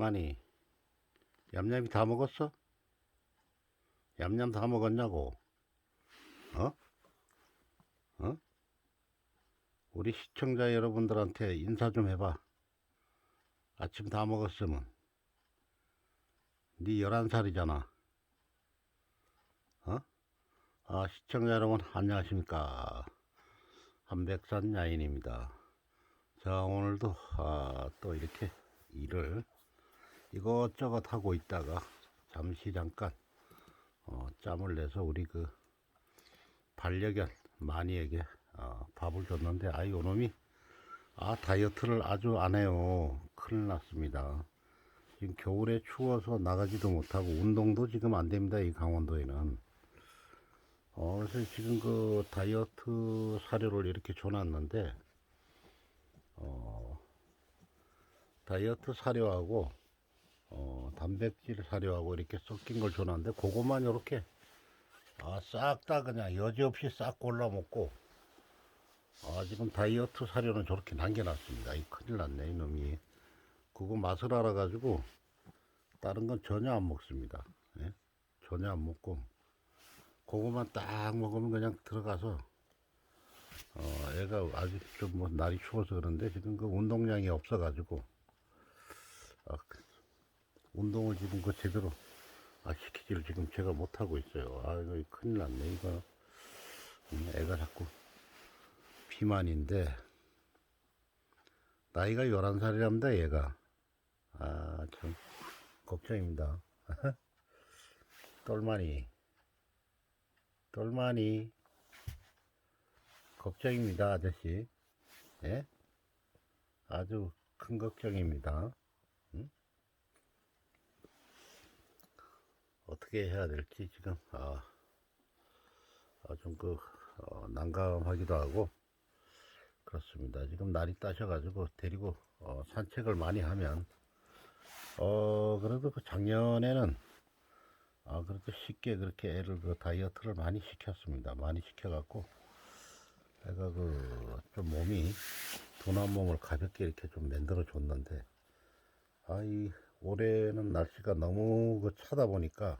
많이 얌얌이 다 먹었어? 얌얌 다 먹었냐고? 어? 어? 우리 시청자 여러분들한테 인사 좀 해봐. 아침 다 먹었으면. 네 11살이잖아. 어? 아, 시청자 여러분, 안녕하십니까. 한백산 야인입니다. 자, 오늘도, 아, 또 이렇게 일을 이것저것 하고 있다가 잠시 잠깐, 어, 짬을 내서 우리 그 반려견 마니에게 어, 밥을 줬는데, 아, 요 놈이, 아, 다이어트를 아주 안 해요. 큰일 났습니다. 지금 겨울에 추워서 나가지도 못하고 운동도 지금 안 됩니다. 이 강원도에는. 어, 그래서 지금 그 다이어트 사료를 이렇게 줘놨는데, 어, 다이어트 사료하고, 어, 단백질 사료하고 이렇게 섞인 걸 줘놨는데, 그것만 이렇게, 아, 싹 다 그냥 여지없이 싹 골라 먹고, 아, 지금 다이어트 사료는 저렇게 남겨놨습니다. 이 큰일 났네, 이놈이. 그거 맛을 알아가지고, 다른 건 전혀 안 먹습니다. 예? 전혀 안 먹고, 그거만 딱 먹으면 그냥 들어가서 어 애가 아직 좀 뭐 날이 추워서 그런데 지금 그 운동량이 없어가지고 아, 그 운동을 지금 그 제대로 아, 시키지를 지금 제가 못하고 있어요. 아 이거 큰일 났네 이거. 음, 애가 자꾸 비만인데 나이가 11살이랍니다 얘가. 아 참 걱정입니다. 똘마니. 똘마니. 걱정입니다 아저씨. 예? 아주 큰 걱정입니다 어떻게 해야 될지 지금 아, 아 좀그 어, 난감하기도 하고 그렇습니다 지금 날이 따셔가지고 데리고 어, 산책을 많이 하면 어 그래도 그 작년에는 아, 그래도 쉽게 그렇게 애를 그 다이어트를 많이 시켰습니다. 많이 시켜갖고, 애가 그, 좀 몸이, 둔한 몸을 가볍게 이렇게 좀 만들어 줬는데, 아, 이, 올해는 날씨가 너무 그 차다 보니까,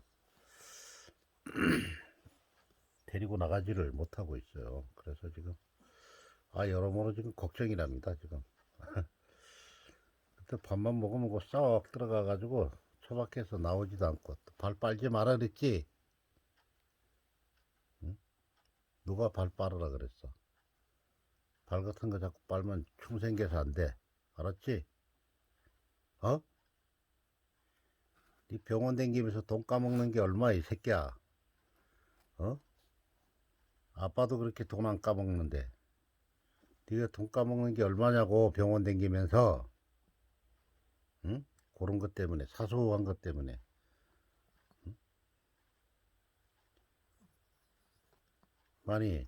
데리고 나가지를 못하고 있어요. 그래서 지금, 아, 여러모로 지금 걱정이랍니다, 지금. 그때 밥만 먹으면 그싹 들어가 가지고, 저 밖에서 나오지도 않고 또발 빨지 말아 그랬지? 응? 누가 발 빨으라 그랬어? 발 같은 거 자꾸 빨면 충 생겨서 안 돼. 알았지? 어? 네 병원 댕기면서 돈 까먹는 게 얼마야 이 새끼야? 어? 아빠도 그렇게 돈 안 까먹는데 네가 돈 까먹는 게 얼마냐고 병원 댕기면서 응? 그런 것 때문에 사소한 것 때문에 응? 많이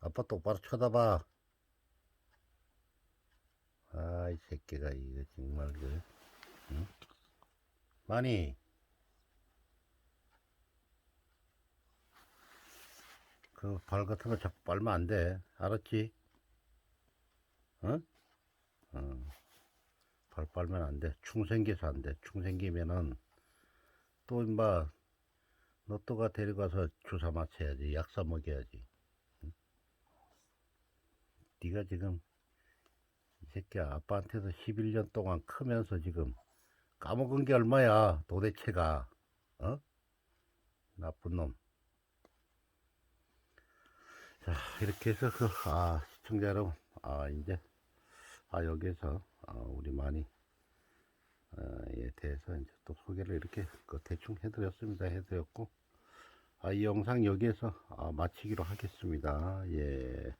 아빠 똑바로 쳐다봐 아이 새끼가 이거 정말 그 응? 많이 그 발 같은 거 자꾸 빨면 안 돼. 알았지? 어? 어. 발 빨면 안 돼. 충 생겨서 안 돼. 충 생기면은 또 임마 너 또가 데려가서 주사 맞춰야지. 약사 먹여야지. 응? 네가 지금 이 새끼야 아빠한테서 11년 동안 크면서 지금 까먹은 게 얼마야 도대체가 어? 나쁜 놈. 자, 이렇게 해서 그, 아, 시청자 여러분, 아, 이제, 아, 여기에서, 아, 우리 많이, 어, 에 대해서 이제 또 소개를 이렇게 그 대충 해드렸습니다. 해드렸고, 아, 이 영상 여기에서, 아, 마치기로 하겠습니다. 예.